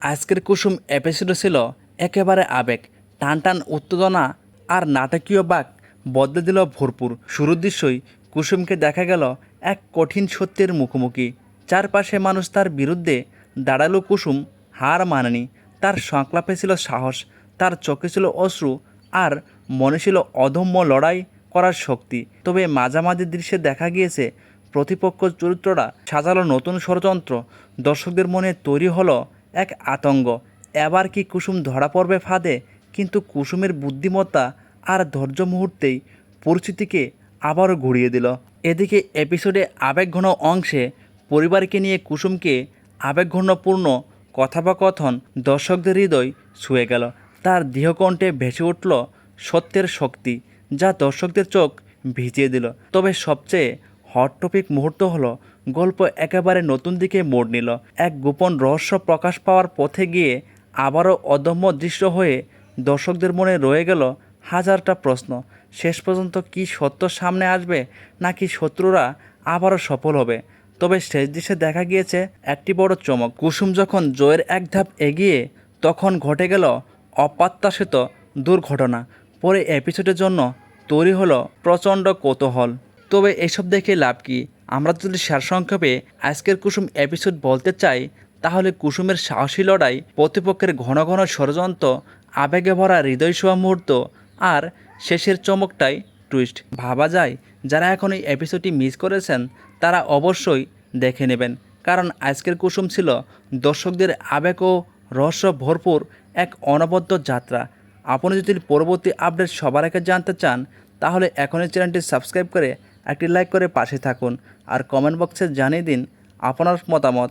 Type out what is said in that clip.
আজকের কুসুম এপিসোডে ছিল একেবারে আবেগ টান টান উত্তেজনা আর নাটকীয় বাক বদলে দিল ভরপুর। শুরুর দৃশ্যই কুসুমকে দেখা গেল এক কঠিন সত্যের মুখোমুখি। চারপাশে মানুষ তার বিরুদ্ধে দাঁড়াল কুসুম, হার মানেনি। তার সংকলাপে ছিল সাহস, তার চোখে ছিল অশ্রু আর মনে ছিল অদম্য লড়াই করার শক্তি। তবে মাঝামাঝি দৃশ্যে দেখা গিয়েছে, প্রতিপক্ষ চরিত্ররা সাজালো নতুন ষড়যন্ত্র। দর্শকদের মনে তৈরি হলো এক আতঙ্ক। এবার কি কুসুম ধরা পড়বে ফাঁদে? কিন্তু কুসুমের বুদ্ধিমত্তা আর ধৈর্য মুহূর্তেই পরিস্থিতিকে আবারও ঘুরিয়ে দিল। এদিকে এপিসোডে আবেগঘন অংশে পরিবারকে নিয়ে কুসুমকে আবেগঘনপূর্ণ কথোপকথন দর্শকদের হৃদয় ছুঁয়ে গেল। তার দেহকণ্ঠে ভেসে উঠল সত্যের শক্তি যা দর্শকদের চোখ ভিজিয়ে দিল। তবে সবচেয়ে হট টপিক মুহূর্ত হলো গল্প একেবারে নতুন দিকে মোড় নিল। এক গোপন রহস্য প্রকাশ পাওয়ার পথে গিয়ে আবারও অদম্য দৃশ্য হয়ে দর্শকদের মনে রয়ে গেল হাজারটা প্রশ্ন। শেষ পর্যন্ত কি সত্য সামনে আসবে, নাকি শত্রুরা আবারও সফল হবে? তবে শেষ দৃশ্যে দেখা গিয়েছে একটি বড় চমক। কুসুম যখন জয়ের এক ধাপ এগিয়ে তখন ঘটে গেল অপ্রত্যাশিত দুর্ঘটনা। পরে এপিসোডের জন্য তৈরি হলো প্রচণ্ড কৌতূহল। তবে এসব দেখে লাভ কি? আমরা যদি সারসংক্ষেপে আজকের কুসুম এপিসোড বলতে চাই, তাহলে কুসুমের সাহসী লড়াই, প্রতিপক্ষের ঘন ঘন ষড়যন্ত্র, আবেগে ভরা হৃদয় ছোঁয়া মুহূর্ত আর শেষের চমকটাই টুইস্ট ভাবা যায়, যারা এখন এই এপিসোডটি মিস করেছেন, তারা অবশ্যই দেখে নেবেন। কারণ আজকের কুসুম ছিল দর্শকদের আবেগ ও রহস্য ভরপুর এক অনবদ্য যাত্রা। আপনি যদি পরবর্তী আপডেট সবার আগে জানতে চান, তাহলে এখনই চ্যানেলটি সাবস্ক্রাইব করে একটি লাইক করে পাশে থাকুন আর কমেন্ট বক্সে জানিয়ে দিন আপনার মতামত।